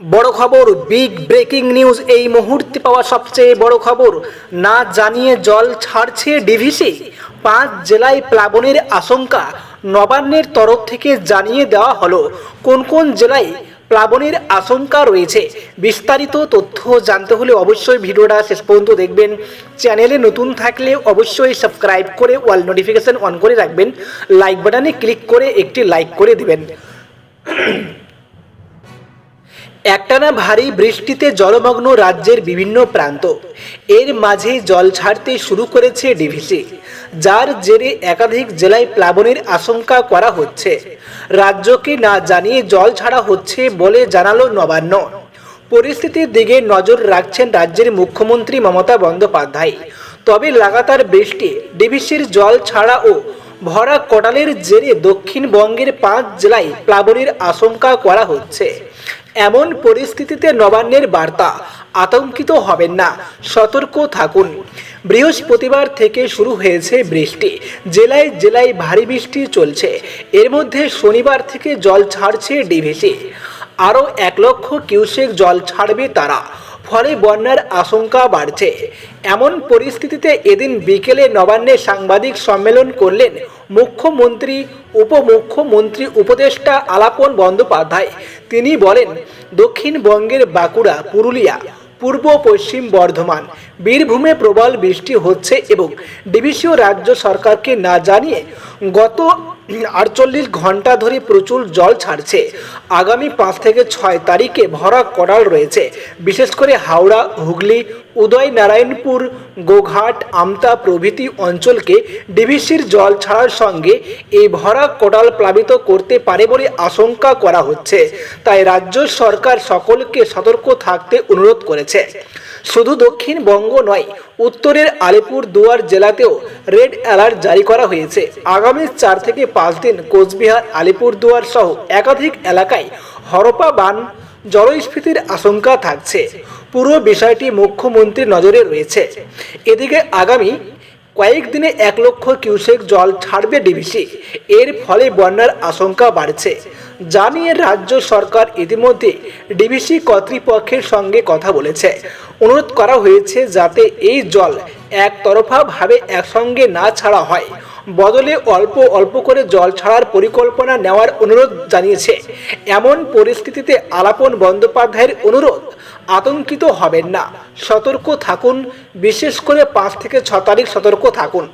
বড় খবর big breaking news এই মুহূর্তে পাওয়া সবচেয়ে বড় খবর, না জানিয়ে জল ছাড়ছে ডিভিসি পাঁচ জেলায় প্লাবনের আশঙ্কা, নবান্নের তরফ থেকে জানিয়ে দেওয়া হলো, কোন কোন জেলায় প্লাবনের আশঙ্কা রয়েছে। বিস্তারিত তথ্য জানতে হলে অবশ্যই ভিডিওটা শেষ পর্যন্ত দেখবেন। চ্যানেলে নতুন থাকলে অবশ্যই সাবস্ক্রাইব করে ওয়াল নোটিফিকেশন অন করে রাখবেন। লাইক বাটনে ক্লিক করে একটি লাইক করে দিবেন। একটানা ভারী বৃষ্টিতে জলমগ্ন রাজ্যের বিভিন্ন প্রান্ত। এর মাঝে জল ছাড়তে শুরু করেছে ডিভিসি, যার জেরে একাধিক জেলায় প্লাবনের আশঙ্কা করা হচ্ছে। রাজ্যকে না জানিয়ে জল ছাড়া হচ্ছে বলে জানালো নবান্ন। পরিস্থিতির দিকে নজর রাখছেন রাজ্যের মুখ্যমন্ত্রী মমতা বন্দ্যোপাধ্যায়। তবে লাগাতার বৃষ্টি, ডিভিসির জল ছাড়া ও ভরা কটালের জেরে দক্ষিণবঙ্গের পাঁচ জেলায় প্লাবনের আশঙ্কা করা হচ্ছে। এমন পরিস্থিতিতে নবান্নের বার্তা, আতঙ্কিত হবেন না, সতর্ক থাকুন। বৃহস্পতিবার থেকে শুরু হয়েছে বৃষ্টি, জেলায় জেলায় ভারী বৃষ্টি চলছে। এর মধ্যে শনিবার থেকে জল ছাড়ছে ডিভিসি। আরও এক লক্ষ কিউসেক জল ছাড়বে তারা, ফলে বন্যার আশঙ্কা বাড়ছে। এমন পরিস্থিতিতে এদিন বিকেলে নবান্নে সাংবাদিক সম্মেলন করলেন মুখ্যমন্ত্রী, উপমুখ্যমন্ত্রী উপদেষ্টা আলাপন বন্দ্যোপাধ্যায়। তিনি বলেন দক্ষিণবঙ্গের বাঁকুড়া, পুরুলিয়া, পূর্ব পশ্চিম বর্ধমান, বীরভূমে প্রবল বৃষ্টি হচ্ছে এবং ডিভিসিও রাজ্য সরকারকে না জানিয়ে গত আটচল্লিশ ঘণ্টা ধরে প্রচুর জল ছাড়ছে। আগামী পাঁচ থেকে ছয় তারিখে ভরা করাল রয়েছে। বিশেষ করে হাওড়া, হুগলি উদয় নারায়ণপুর গোঘাট, আমতা প্রভৃতি অঞ্চলকে ডিভিসির জল ছাড়ার সঙ্গে এই ভরা কোটাল প্লাবিত করতে পারে বলে আশঙ্কা করা হচ্ছে। তাই রাজ্য সরকার সকলকে সতর্ক থাকতে অনুরোধ করেছে। শুধু দক্ষিণবঙ্গ নয়, উত্তরের আলিপুর দুয়ার জেলাতেও রেড অ্যালার্ট জারি করা হয়েছে। আগামী চার থেকে পাঁচ দিন কোচবিহার, আলিপুর দুয়ার সহ একাধিক এলাকায় হরপা বান জলস্ফীতির আশঙ্কা থাকছে। পুরো বিষয়টি মুখ্যমন্ত্রীর নজরে রয়েছে। এদিকে আগামী কয়েকদিনে এক লক্ষ কিউসেক জল ছাড়বে ডিভিসি এর ফলে বন্যার আশঙ্কা বাড়ছে। জানিয়ে রাজ্য সরকার ইতিমধ্যে ডিভিসি কর্তৃপক্ষের সঙ্গে কথা বলেছে। অনুরোধ করা হয়েছে যাতে এই জল একতরফাভাবে একসঙ্গে না ছাড়া হয়। বদলে অল্প অল্প করে জল ছাড়ার পরিকল্পনা নেওয়ার অনুরোধ জানিয়েছে। এমন পরিস্থিতিতে আলাপন বন্দ্যোপাধ্যায়ের অনুরোধ, আতঙ্কিত হবেন না। সতর্ক থাকুন, বিশেষ করে পাঁচ থেকে ছ তারিখ সতর্ক থাকুন।